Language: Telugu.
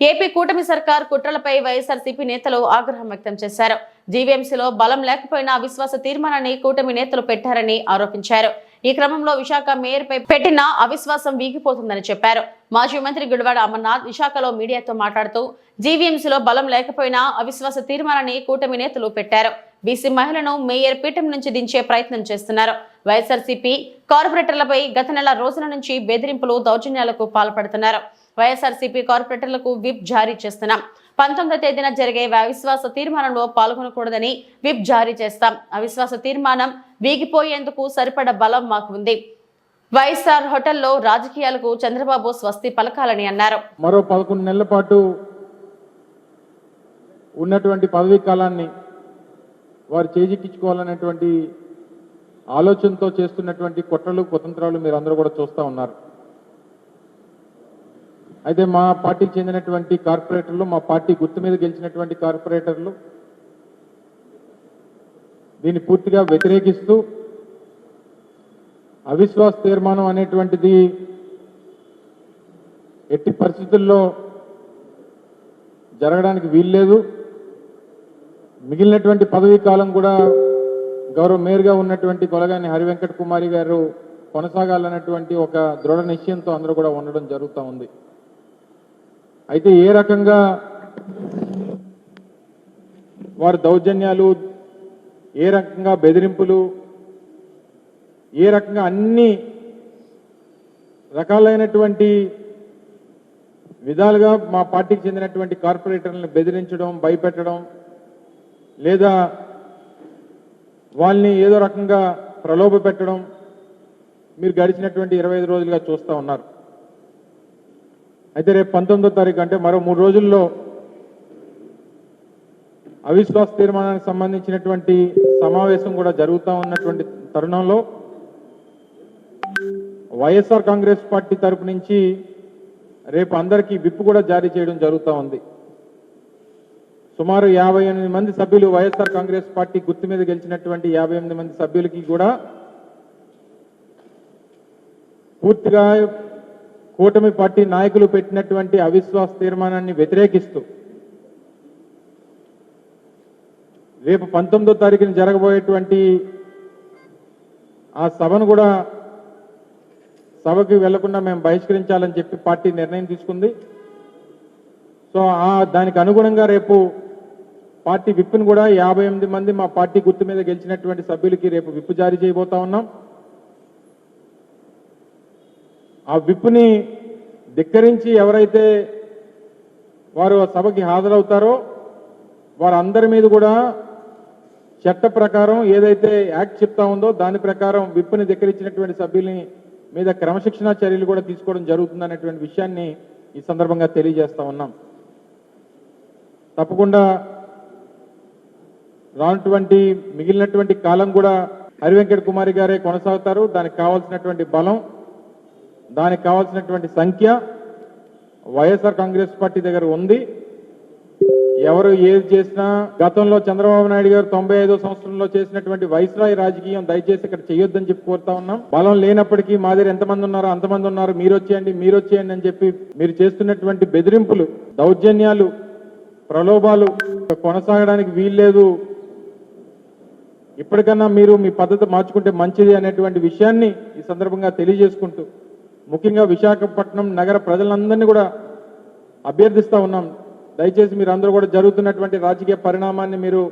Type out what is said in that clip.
ఏపీ కూటమి సర్కార్ కుట్రలపై వైఎస్ఆర్సీపీ నేతలు ఆగ్రహం వ్యక్తం చేశారు. జీవీఎంసీలో బలం లేకపోయినా అవిశ్వాస తీర్మానాన్ని కూటమి నేతలు పెట్టారని ఆరోపించారు. ఈ క్రమంలో విశాఖ మేయర్పై పెట్టిన అవిశ్వాసం వీగిపోతుందని చెప్పారు. మాజీ మంత్రి గుడివాడ అమర్నాథ్ విశాఖలో మీడియాతో మాట్లాడుతూ జీవీఎంసీలో బలం లేకపోయినా అవిశ్వాస తీర్మానాన్ని కూటమి నేతలు పెట్టారు. బీసీ మహిళను మేయర్ పీఠం నుంచి దించే ప్రయత్నం చేస్తున్నారు. వైఎస్ఆర్సీపీ కార్పొరేటర్లపై గత నెల రోజుల నుంచి బెదిరింపులు దౌర్జన్యాలకు పాల్పడుతున్నారు. వైఎస్ఆర్సీపీ కార్పొరేటర్లకు విప్ జారీ చేస్తున్నాం. పంతొమ్మిదో తేదీన జరిగే అవిశ్వాస తీర్మానంలో పాల్గొనకూడదని విప్ జారీ చేస్తాం. అవిశ్వాస తీర్మానం వీగిపోయేందుకు సరిపడ బలం మాకు ఉంది వైఎస్ఆర్ హోటల్లో రాజకీయాలకు చంద్రబాబు స్వస్తి పలకాలని అన్నారు. మరో పదకొండు నెలల పాటు ఉన్నటువంటి పదవీ కాలాన్ని వారు చేజిక్కించుకోవాలనేటువంటి ఆలోచనతో చేస్తున్నటువంటి కుట్రలు కుతంత్రాలు మీరు అందరూ కూడా చూస్తూ ఉన్నారు. అయితే మా పార్టీకి చెందినటువంటి కార్పొరేటర్లు మా పార్టీ గుర్తు మీద గెలిచినటువంటి కార్పొరేటర్లు దీన్ని పూర్తిగా వ్యతిరేకిస్తూ అవిశ్వాస తీర్మానం అనేటువంటిది ఎట్టి పరిస్థితుల్లో జరగడానికి వీల్లేదు. మిగిలినటువంటి పదవీ కాలం కూడా గౌరవ మేయర్గా ఉన్నటువంటి కొలగాని హరివెంకట కుమారి గారు కొనసాగాలన్నటువంటి ఒక దృఢ నిశ్చయంతో అందరూ కూడా ఉండడం జరుగుతూ ఉంది. అయితే ఏ రకంగా వారి దౌర్జన్యాలు ఏ రకంగా బెదిరింపులు ఏ రకంగా అన్ని రకాలైనటువంటి విధాలుగా మా పార్టీకి చెందినటువంటి కార్పొరేటర్లను బెదిరించడం భయపెట్టడం లేదా వాళ్ళని ఏదో రకంగా ప్రలోభ పెట్టడం మీరు గడిచినటువంటి ఇరవై ఐదు రోజులుగా చూస్తూ ఉన్నారు. అయితే రేపు పంతొమ్మిదో తారీఖు అంటే మరో మూడు రోజుల్లో అవిశ్వాస తీర్మానానికి సంబంధించినటువంటి సమావేశం కూడా జరుగుతూ ఉన్నటువంటి తరుణంలో వైఎస్ఆర్ కాంగ్రెస్ పార్టీ తరపు నుంచి రేపు అందరికీ విప్పు కూడా జారీ చేయడం జరుగుతూ ఉంది. సుమారు యాభై ఎనిమిది మంది సభ్యులు వైఎస్ఆర్ కాంగ్రెస్ పార్టీ గుర్తు మీద గెలిచినటువంటి యాభై ఎనిమిది మంది సభ్యులకి కూడా పూర్తిగా కూటమి పార్టీ నాయకులు పెట్టినటువంటి అవిశ్వాస తీర్మానాన్ని వ్యతిరేకిస్తూ రేపు పంతొమ్మిదో తారీఖున జరగబోయేటువంటి ఆ సభను కూడా సభకి వెళ్ళకుండా మేము బహిష్కరించాలని చెప్పి పార్టీ నిర్ణయం తీసుకుంది. సో ఆ దానికి అనుగుణంగా రేపు పార్టీ విప్పును కూడా యాభై ఎనిమిది మంది మా పార్టీ గుర్తు మీద గెలిచినటువంటి సభ్యులకి రేపు విప్పు జారీ చేయబోతా ఉన్నాం. ఆ విప్ని ధిక్కరించి ఎవరైతే వారు ఆ సభకి హాజరవుతారో వారందరి మీద కూడా చట్ట ప్రకారం ఏదైతే యాక్ట్ చెప్తా ఉందో దాని ప్రకారం విప్పుని ధిక్కరించినటువంటి సభ్యుల్ని మీద క్రమశిక్షణా చర్యలు కూడా తీసుకోవడం జరుగుతుందనేటువంటి విషయాన్ని ఈ సందర్భంగా తెలియజేస్తా ఉన్నాం. తప్పకుండా రానటువంటి మిగిలినటువంటి కాలం కూడా హరివెంకట కుమారి గారే కొనసాగుతారు. దానికి కావాల్సినటువంటి బలం దానికి కావాల్సినటువంటి సంఖ్య వైఎస్ఆర్ కాంగ్రెస్ పార్టీ దగ్గర ఉంది. ఎవరు ఏది చేసినా గతంలో చంద్రబాబు నాయుడు గారు తొంభై ఐదో సంవత్సరంలో చేసినటువంటి వైస్రాయ్ రాజకీయం దయచేసి ఇక్కడ చేయొద్దని చెప్పి కోరుతా ఉన్నాం. బలం లేనప్పటికీ మా దగ్గర ఎంతమంది ఉన్నారో అంతమంది ఉన్నారు. మీరు వచ్చేయండి మీరు వచ్చేయండి అని చెప్పి మీరు చేస్తున్నటువంటి బెదిరింపులు దౌర్జన్యాలు ప్రలోభాలు కొనసాగడానికి వీల్లేదు. ఇప్పటికన్నా మీరు మీ పద్ధతి మార్చుకుంటే మంచిది అనేటువంటి విషయాన్ని ఈ సందర్భంగా తెలియజేసుకుంటూ ముఖ్యంగా విశాఖపట్నం నగర ప్రజలందరినీ కూడా అభ్యర్థిస్తా ఉన్నాం. దయచేసి మీరు అందరూ కూడా జరుగుతున్నటువంటి రాజకీయ పరిణామాన్ని మీరు